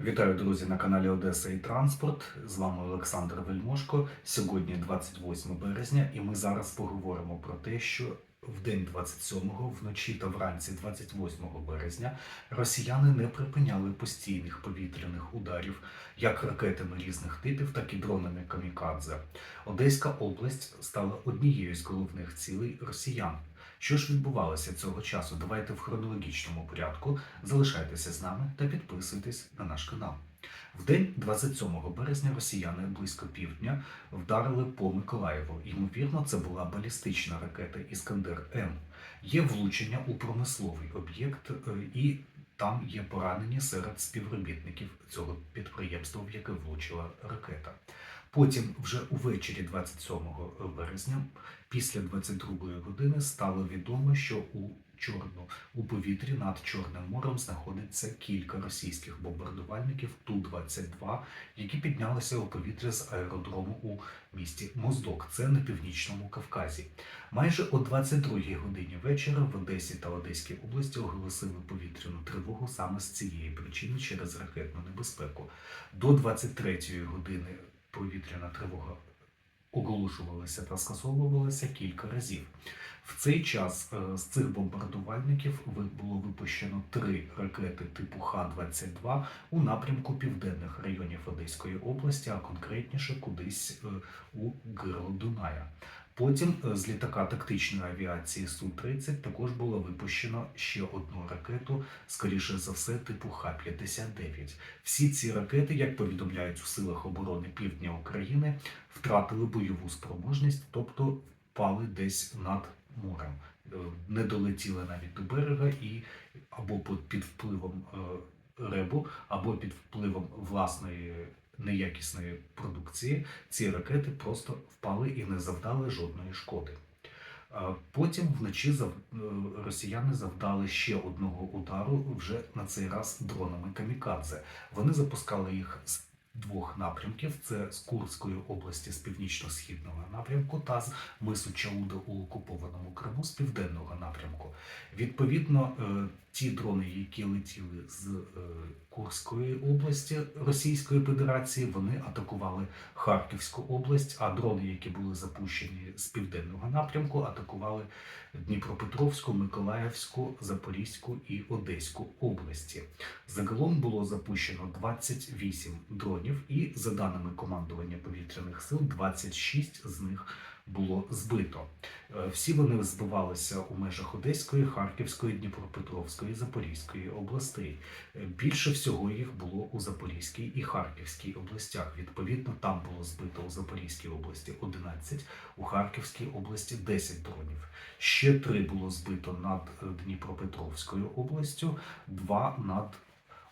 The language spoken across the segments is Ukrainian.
Вітаю, друзі, на каналі Одеса і Транспорт. З вами Олександр Вельмошко. Сьогодні 28 березня, і ми зараз поговоримо про те, що в день 27-го, вночі та вранці 28 березня росіяни не припиняли постійних повітряних ударів як ракетами різних типів, так і дронами камікадзе. Одеська область стала однією з головних цілей росіян. Що ж відбувалося цього часу? Давайте в хронологічному порядку залишайтеся з нами та підписуйтесь на наш канал. В день 27 березня росіяни близько півдня вдарили по Миколаєву. Ймовірно, це була балістична ракета Іскандер М. Є влучення у промисловий об'єкт, е, і там є поранені серед співробітників цього підприємства, в яке влучила ракета. Потім, вже увечері 27 березня, після 22 години, стало відомо, що у Чорну у повітрі над Чорним морем знаходиться кілька російських бомбардувальників Ту-22, які піднялися у повітря з аеродрому у місті Моздок. Це на північному Кавказі. Майже о 22-й годині вечора в Одесі та Одеській області оголосили повітряну тривогу саме з цієї причини через ракетну небезпеку. До 23-ї години повітряна тривога оголошувалася та скасовувалася кілька разів. В цей час е, з цих бомбардувальників було випущено три ракети типу Х-22 у напрямку південних районів Одеської області, а конкретніше кудись е, у Гирло Дуная. Потім е, з літака тактичної авіації Су-30 також було випущено ще одну ракету, скоріше за все, типу Х-59. Всі ці ракети, як повідомляють у силах оборони Півдня України, втратили бойову спроможність, тобто впали десь над морем, Е, не долетіли навіть до берега і або під- впливом е, ребу, або під впливом власної неякісної продукції ці ракети просто впали і не завдали жодної шкоди. Потім вночі е, росіяни завдали ще одного удару вже на цей раз дронами камікадзе. Вони запускали їх з двох напрямків: це з Курської області, з північно-східного напрямку, та з мису Чауда у окупованому Криму з південного напрямку. Відповідно, е, ті дрони, які летіли з е, Курської області Російської Федерації, вони атакували Харківську область, а дрони, які були запущені з південного напрямку, атакували Дніпропетровську, Миколаївську, Запорізьку і Одеську області. Загалом було запущено 28 дронів, і за даними командування повітряних сил, 26 з них було збито. Е, Всі вони збивалися у межах Одеської, Харківської, Дніпропетровської, Запорізької областей. Е, Більше всього їх було у Запорізькій і Харківській областях. Відповідно, там було збито у Запорізькій області 11, у Харківській області 10 дронів. Ще три було збито над е, Дніпропетровською областю, два над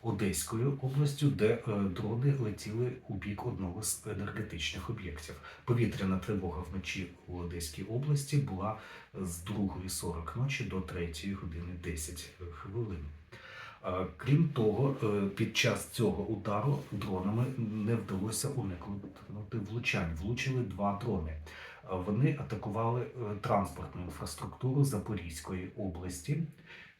Одеською областю, де е, дрони летіли у бік одного з енергетичних об'єктів. Повітряна тривога вночі у Одеській області була з 2.40 ночі до 3 години 10 хвилин. Крім того, е, під час цього удару дронами не вдалося уникнути влучань. Влучили два дрони. Е, Вони атакували е, транспортну інфраструктуру Запорізької області.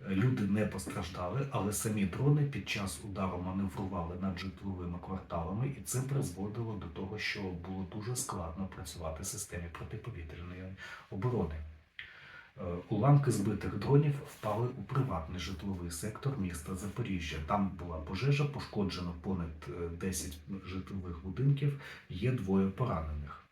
Е, Люди не постраждали, але самі дрони під час удару маневрували над житловими кварталами, і це призводило до того, що було дуже складно працювати системі протиповітряної оборони. Е, Уламки збитих дронів впали у приватний житловий сектор міста Запоріжжя. Там була пожежа, пошкоджено понад е, 10 житлових будинків, є двоє поранених.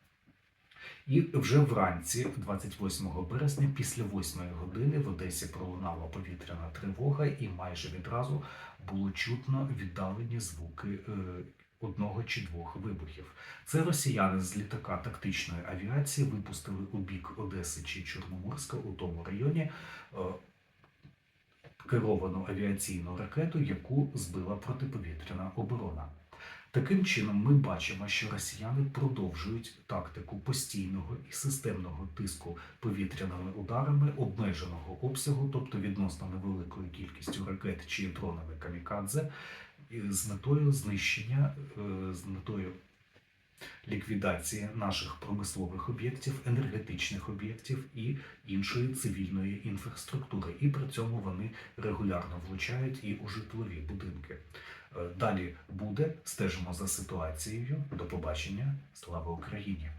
І вже вранці, 28 березня, після 8 години в Одесі пролунала повітряна тривога, і майже відразу було чутно віддалені звуки е, одного чи двох вибухів. Це росіяни з літака тактичної авіації випустили у бік Одеси чи Чорноморська у тому районі е, керовану авіаційну ракету, яку збила протиповітряна оборона. Таким чином, ми бачимо, що росіяни продовжують тактику постійного і системного тиску повітряними ударами обмеженого обсягу, тобто відносно невеликою кількістю ракет чи дронами камікадзе, з метою знищення, е, з метою ліквідації наших промислових об'єктів, енергетичних об'єктів і іншої цивільної інфраструктури. І при цьому вони регулярно влучають і у житлові будинки. Е, Далі буде. Стежимо за ситуацією. До побачення. Слава Україні!